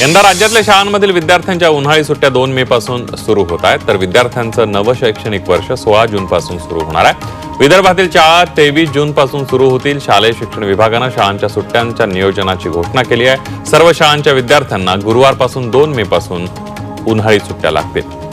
यंदा राज्यातल्या शाळांमधील विद्यार्थ्यांच्या उन्हाळी सुट्ट्या दोन मे पासून सुरू होत आहेत. तर विद्यार्थ्यांचं नवं शैक्षणिक वर्ष सोळा जून पासून सुरू होणार आहे. विदर्भातील शाळा तेवीस जून पासून सुरू होतील. शालेय शिक्षण विभागानं शाळांच्या सुट्ट्यांच्या नियोजनाची घोषणा केली आहे. सर्व शाळांच्या विद्यार्थ्यांना गुरुवारपासून दोन मे पासून उन्हाळी सुट्ट्या लागतील.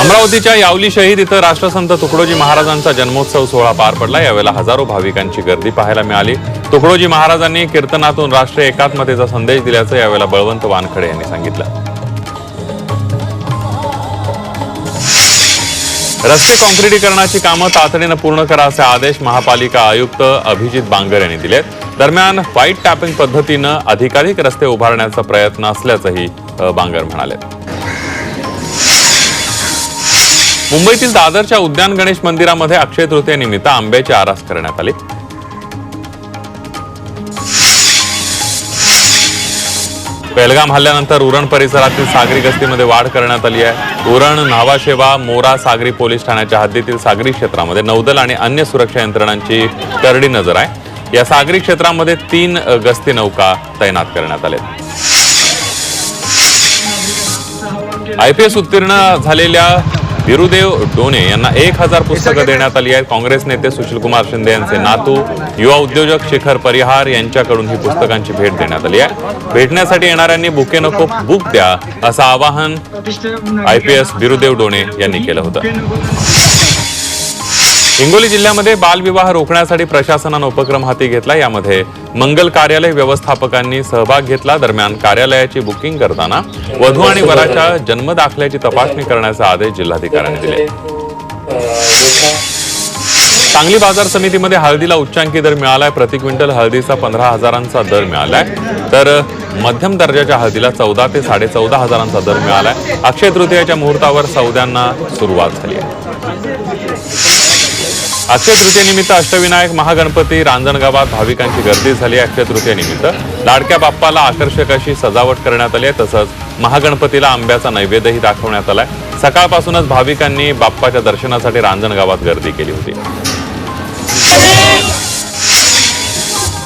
अमरावतीच्या यावली शहीद इथं राष्ट्रसंत तुकडोजी महाराजांचा जन्मोत्सव सोहळा पार पडला. यावेळेला हजारो भाविकांची गर्दी पाहायला मिळाली. तुकडोजी महाराजांनी कीर्तनातून राष्ट्रीय एकात्मतेचा संदेश दिल्याचं यावेळेला बळवंत वानखडे यांनी सांगितलं. रस्ते काँक्रिटीकरणाची कामं तातडीनं पूर्ण करा असे आदेश महापालिका आयुक्त अभिजित बांगर यांनी दिलेत. दरम्यान व्हाईट टॅपिंग पद्धतीनं अधिकाधिक रस्ते उभारण्याचा प्रयत्न असल्याचंही बांगर म्हणाले. मुंबईतील दादरच्या उद्यान गणेश मंदिरामध्ये अक्षय तृतीयेनिमित्त आंब्याची आरास करण्यात आली. पेलगाम हल्ल्यानंतर उरण परिसरातील सागरी गस्तीमध्ये वाढ करण्यात आली आहे. उरण न्हावाशेवा मोरा सागरी पोलीस ठाण्याच्या हद्दीतील सागरी क्षेत्रामध्ये नौदल आणि अन्य सुरक्षा यंत्रणांची करडी नजर आहे. या सागरी क्षेत्रामध्ये तीन गस्ती नौका तैनात करण्यात आल्या आय पी एस उत्तीर्ण झालेल्या बिरुदेव डोने यांना एक हजार पुस्तकं देण्यात आली आहेत. काँग्रेस नेते सुशीलकुमार शिंदे यांचे नातू युवा उद्योजक शिखर परिहार यांच्याकडून ही पुस्तकांची भेट देण्यात आली आहे. भेटण्यासाठी येणाऱ्यांनी बुके नको बुक द्या असं आवाहन I P S Birudev Done यांनी केलं होतं. हिंगोली जिल्ह्यामध्ये बालविवाह रोखण्यासाठी प्रशासनानं उपक्रम हाती घेतला. यामध्ये मंगल कार्यालय व्यवस्थापकांनी सहभाग घेतला. दरम्यान कार्यालयाची बुकिंग करताना वधू आणि वराच्या जन्म दाखल्याची तपासणी करण्याचे आदेश जिल्हाधिकाऱ्यांनी दिले. सांगली बाजार समितीमध्ये हळदीला उच्चांकी दर मिळालाय. प्रति क्विंटल हळदीचा पंधरा हजारांचा दर मिळालाय. तर मध्यम दर्जाच्या हळदीला चौदा ते साडेचौदा हजारांचा दर मिळालाय. अक्षय तृतीयाच्या मुहूर्तावर सौद्यांना सुरुवात झाली आहे. अक्षय तृतीयेनिमित्त अष्टविनायक महागणपती रांजणगावात भाविकांची गर्दी झाली अक्षय तृतीयेनिमित्त लाडक्या बाप्पाला आकर्षक अशी सजावट करण्यात आली आहे तसंच महागणपतीला आंब्याचा नैवेद्यही दाखवण्यात आलाय. सकाळपासूनच भाविकांनी बाप्पाच्या दर्शनासाठी रांजणगावात गर्दी केली होती.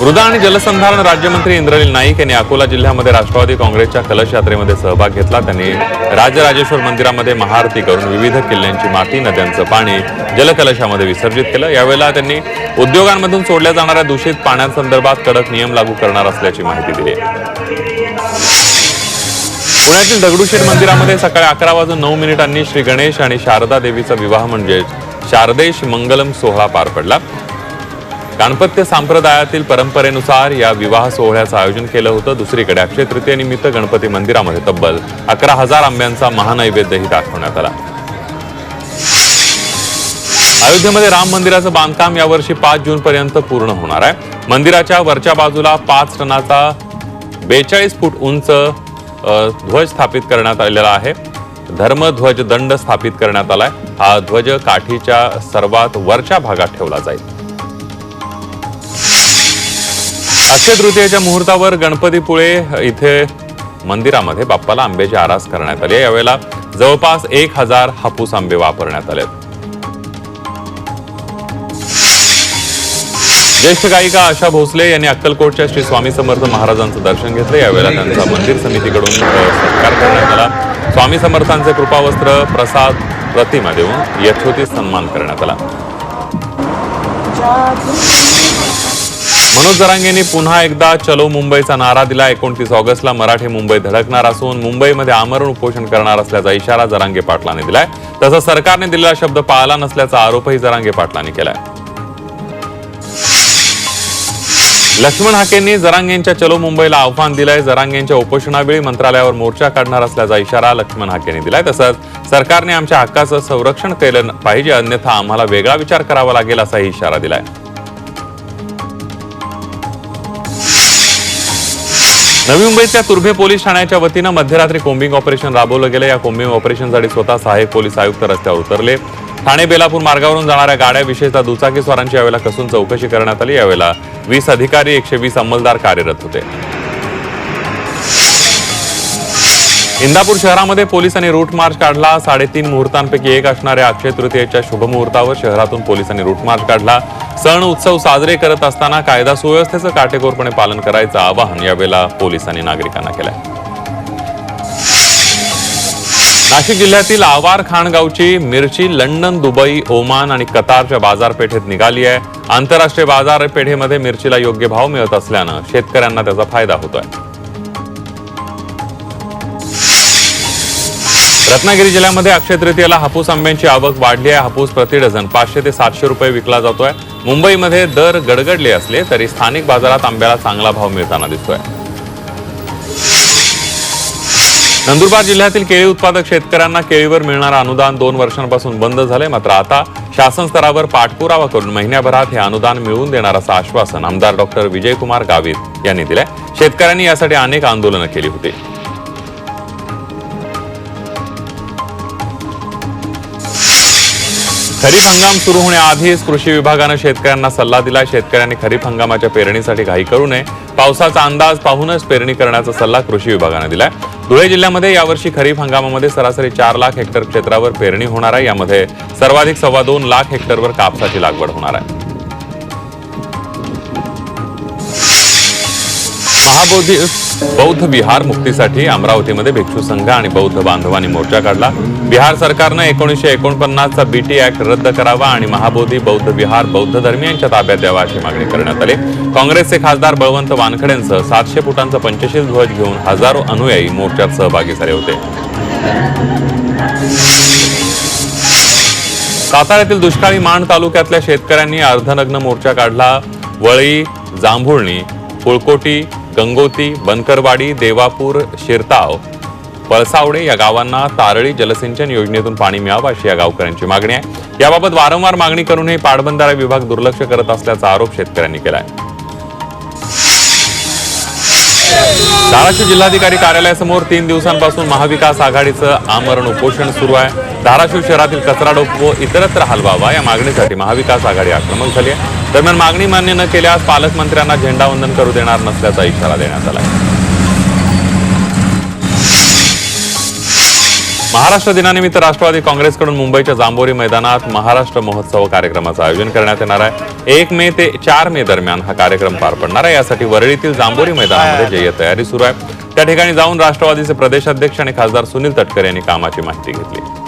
मृदा आणि जलसंधारण राज्यमंत्री इंद्रनील नाईक यांनी अकोला जिल्ह्यामध्ये राष्ट्रवादी काँग्रेसच्या कलश यात्रेमध्ये सहभाग घेतला. त्यांनी राजराजेश्वर मंदिरामध्ये महाआरती करून विविध किल्ल्यांची माती नद्यांचं पाणी जलकलशामध्ये विसर्जित केलं. यावेळेला त्यांनी उद्योगांमधून सोडल्या जाणाऱ्या दूषित पाण्यासंदर्भात कडक नियम लागू करणार असल्याची माहिती दिली. पुण्यातील दगडूशेठ मंदिरामध्ये सकाळी अकरा वाजून नऊ मिनिटांनी श्री गणेश आणि शारदा देवीचा विवाह म्हणजे शारदेश मंगलम सोहळा पार पडला. गाणपत्य संप्रदायातील परंपरेनुसार या विवाह सोहळ्याचं आयोजन केलं होतं. दुसरीकडे अक्षय तृतीयेनिमित्त गणपती मंदिरामध्ये तब्बल अकरा हजार आंब्यांचा महानैवेद्यही दाखवण्यात आला. अयोध्येमध्ये राम मंदिराचं बांधकाम यावर्षी पाच जून पर्यंत पूर्ण होणार आहे. मंदिराच्या वरच्या बाजूला पाच टनाचा बेचाळीस फूट उंच ध्वज स्थापित करण्यात आलेला आहे. धर्मध्वज दंड स्थापित करण्यात आलाय. हा ध्वज काठीच्या सर्वात वरच्या भागात ठेवला जाईल. अक्षय तृतीयेच्या मुहूर्तावर गणपतीपुळे इथे मंदिरामध्ये बाप्पाला आंब्याची आरास करण्यात आली यावेळेला जवळपास एक हजार हापूस आंबे वापरण्यात आले ज्येष्ठ गायिका आशा भोसले यांनी अक्कलकोटच्या श्री स्वामी समर्थ महाराजांचं दर्शन घेतलं. यावेळेला त्यांचा मंदिर समितीकडून सत्कार करण्यात आला. स्वामी समर्थांचे कृपावस्त्र प्रसाद प्रतिमा देऊन यथोचित सन्मान करण्यात आला. मनोज जरांगेंनी पुन्हा एकदा चलो मुंबईचा नारा दिला. एकोणतीस ऑगस्टला मराठी मुंबई धडकणार असून मुंबईमध्ये आमरण उपोषण करणार असल्याचा इशारा जरांगे पाटलांनी दिलाय. तसंच सरकारने दिलेला शब्द पाळला नसल्याचा आरोपही जरांगे पाटलांनी केलाय. लक्ष्मण हाकेंनी जरांगेंच्या चलो मुंबईला आव्हान दिलंय. जरांगेंच्या उपोषणावेळी मंत्रालयावर मोर्चा काढणार असल्याचा इशारा लक्ष्मण हाकेंनी दिलाय. तसंच सरकारने आमच्या हक्काचं संरक्षण केलं पाहिजे अन्यथा आम्हाला वेगळा विचार करावा लागेल असाही इशारा दिलाय. नवी मुंबईतल्या तुर्भे पोलीस ठाण्याच्या वतीनं मध्यरात्री कोम्बिंग ऑपरेशन राबवलं गेलं. या कोम्बिंग ऑपरेशनसाठी स्वतः सहाय्यक पोलीस आयुक्त रस्त्यावर उतरले. ठाणे बेलापूर मार्गावरून जाणाऱ्या गाड्या विशेषतः दुचाकी स्वारांची यावेळेला कसून चौकशी करण्यात आली. यावेळेला वीस अधिकारी एकशे वीस अंमलदार कार्यरत होते. इंदापूर शहरामध्ये पोलिसांनी रूट मार्च काढला. साडेतीन मुहूर्तांपैकी एक असणाऱ्या अक्षय तृतीयेच्या शुभमुहूर्तावर शहरातून पोलिसांनी रूट मार्च काढला. सण उत्सव साजरे करत असताना कायदा सुव्यवस्थेचं काटेकोरपणे पालन करायचं आवाहन यावेळेला पोलिसांनी नागरिकांना केलंय. नाशिक जिल्ह्यातील आवार खाणगावची मिरची लंडन दुबई ओमान आणि कतारच्या बाजारपेठेत निघाली आहे. आंतरराष्ट्रीय बाजारपेठेमध्ये मिरचीला योग्य भाव मिळत असल्यानं शेतकऱ्यांना त्याचा फायदा होतोय. रत्नागिरी जिल्ह्यामध्ये अक्षय तृतीयेला हापूस आंब्यांची आवक वाढली आहे. हापूस प्रति डझन पाचशे ते सातशे रुपये विकला जातोय. मुंबईमध्ये दर गडगडले असले तरी स्थानिक बाजारात आंब्याला चांगला भाव मिळताना दिसतोय. नंदुरबार जिल्ह्यातील केळी उत्पादक शेतकऱ्यांना केळीवर मिळणारं अनुदान दोन वर्षांपासून बंद झाले मात्र आता शासन स्तरावर पाठपुरावा करून महिन्याभरात हे अनुदान मिळवून देणार असं आश्वासन आमदार डॉक्टर विजयकुमार गावित यांनी दिलंय. शेतकऱ्यांनी यासाठी अनेक आंदोलनं केली होती. खरीप हंगाम सुरू होण्याआधीच कृषी विभागानं शेतकऱ्यांना सल्ला दिला शेतकऱ्यांनी खरीप हंगामाच्या पेरणीसाठी घाई करू नये. पावसाचा अंदाज पाहूनच पेरणी करण्याचा सल्ला कृषी विभागानं दिलाय. धुळे जिल्ह्यामध्ये यावर्षी खरीप हंगामामध्ये सरासरी चार लाख हेक्टर क्षेत्रावर पेरणी होणार आहे. यामध्ये सर्वाधिक सव्वा दोन लाख हेक्टरवर कापसाची लागवड होणार आहे. महाबोधी बौद्ध विहार मुक्तीसाठी अमरावतीमध्ये भिक्षू संघ आणि बौद्ध बांधवांनी मोर्चा काढला. बिहार सरकारनं एकोणीसशे एकोणपन्नासचा बीटी ऍक्ट रद्द करावा आणि महाबोधी बौद्ध विहार बौद्ध धर्मियांच्या ताब्यात द्यावा अशी मागणी करण्यात आली. काँग्रेसचे खासदार बळवंत वानखडेंसह सातशे फुटांचा पंचशील ध्वज घेऊन हजारो अनुयायी मोर्चात सहभागी झाले होते. साताऱ्यातील दुष्काळी माण तालुक्यातल्या शेतकऱ्यांनी अर्धनग्न मोर्चा काढला. वळी जांभुळणी कुळकोटी गंगोती बनकरवाडी देवापूर शिरताव पळसावडे या गावांना तारळी जलसिंचन योजनेतून पाणी मिळावं अशी या गावकऱ्यांची मागणी आहे. याबाबत वारंवार मागणी करूनही पाटबंधारा विभाग दुर्लक्ष करत असल्याचा आरोप शेतकऱ्यांनी केला आहे धाराशिव जिल्हाधिकारी कार्यालयासमोर तीन दिवसांपासून महाविकास आघाडीचं आमरण उपोषण सुरू आहे. धाराशिव शहरातील कचरा डोप व इतरत्र हलवावा या मागणीसाठी महाविकास आघाडी आक्रमक झाली आहे. दरम्यान मागणी मान्य न केल्यास पालकमंत्र्यांना झेंडावंदन करू देणार नसल्याचा इशारा देण्यात आला महाराष्ट्र दिनानिमित्त राष्ट्रवादी काँग्रेसकडून मुंबईच्या जांभोरी मैदानात महाराष्ट्र महोत्सव कार्यक्रमाचं आयोजन करण्यात येणार आहे. एक मे ते चार मे दरम्यान हा कार्यक्रम पार पडणार आहे. यासाठी वरळीतील जांभोरी मैदानामध्ये जय्यत तयारी सुरू आहे. त्या ठिकाणी जाऊन राष्ट्रवादीचे प्रदेशाध्यक्ष आणि खासदार सुनील तटकरे यांनी कामाची माहिती घेतली.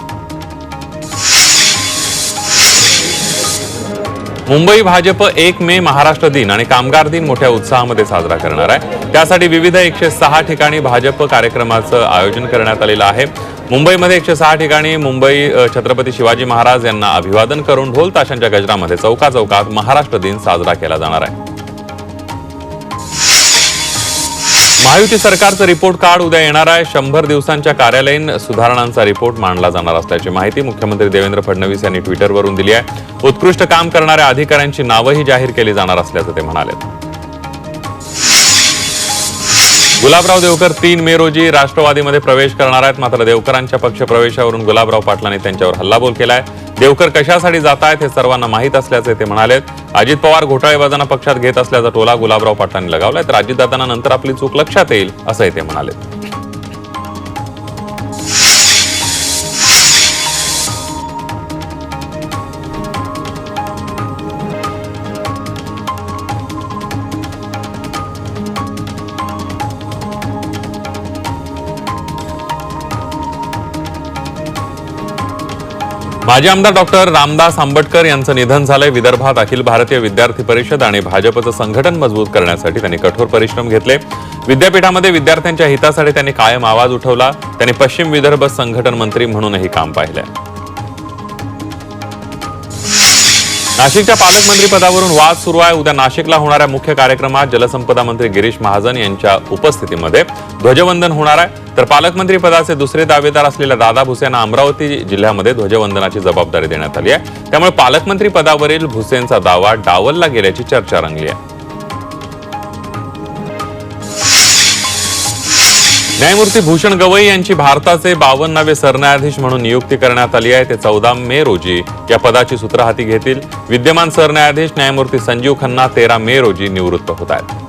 मुंबई भाजप एक मे महाराष्ट्र दिन आणि कामगार दिन मोठ्या उत्साहामध्ये साजरा करणार आहे. त्यासाठी विविध एकशे सहा ठिकाणी भाजप कार्यक्रमाचं आयोजन करण्यात आलेलं आहे. मुंबईमध्ये एकशे सहा ठिकाणी मुंबई छत्रपती शिवाजी महाराज यांना अभिवादन करून ढोल ताशांच्या गजरामध्ये चौका चौकात महाराष्ट्र दिन साजरा केला जाणार आहे. महायुती सरकारचं रिपोर्ट कार्ड उद्या येणार आहे. शंभर दिवसांच्या कार्यालयीन सुधारणांचा रिपोर्ट मांडला जाणार असल्याची माहिती मुख्यमंत्री देवेंद्र फडणवीस यांनी ट्विटरवरून दिली आहे. उत्कृष्ट काम करणाऱ्या अधिकाऱ्यांची नावंही जाहीर केली जाणार असल्याचं ते म्हणाले. गुलाबराव देवकर तीन मे रोजी राष्ट्रवादीमध्ये प्रवेश करणार आहेत. मात्र देवकरांच्या पक्षप्रवेशावरून गुलाबराव पाटलांनी त्यांच्यावर हल्लाबोल केलाय. देवकर कशासाठी जात आहेत हे सर्वांना माहीत असल्याचे ते म्हणाले. अजित पवार घोटाळेबाजांना पक्षात घेत असल्याचा टोला गुलाबराव पाटलांनी लगावलाय तर अजितदादांना नंतर आपली चूक लक्षात येईल असंही ते म्हणाले माजी आमदार डॉक्टर रामदास आंबटकर यांचं निधन झालंय. विदर्भात अखिल भारतीय विद्यार्थी परिषद आणि भाजपचं संघटन मजबूत करण्यासाठी त्यांनी कठोर परिश्रम घेतले. विद्यापीठामध्ये विद्यार्थ्यांच्या हितासाठी त्यांनी कायम आवाज उठवला. त्यांनी पश्चिम विदर्भ संघटन मंत्री म्हणूनही काम पाहिलंय. नाशिकच्या पालकमंत्री पदावरून वाद सुरू आहे. उद्या नाशिकला होणाऱ्या मुख्य कार्यक्रमात जलसंपदा मंत्री गिरीश महाजन यांच्या उपस्थितीमध्ये ध्वजवंदन होणार आहे. तर पालकमंत्री पदाचे दुसरे दावेदार असलेल्या दादा भुसे यांना अमरावती जिल्ह्यामध्ये ध्वजवंदनाची जबाबदारी देण्यात आली आहे. त्यामुळे पालकमंत्री पदावरील भुसेंचा दावा डावलला गेल्याची चर्चा रंगली आहे. न्यायमूर्ती भूषण गवई यांची भारताचे बावन्नावे सरन्यायाधीश म्हणून नियुक्ती करण्यात आली आहे. ते चौदा मे रोजी या पदाची सूत्र हाती घेतील. विद्यमान सरन्यायाधीश न्यायमूर्ती संजीव खन्ना तेरा मे रोजी निवृत्त होत आहेत.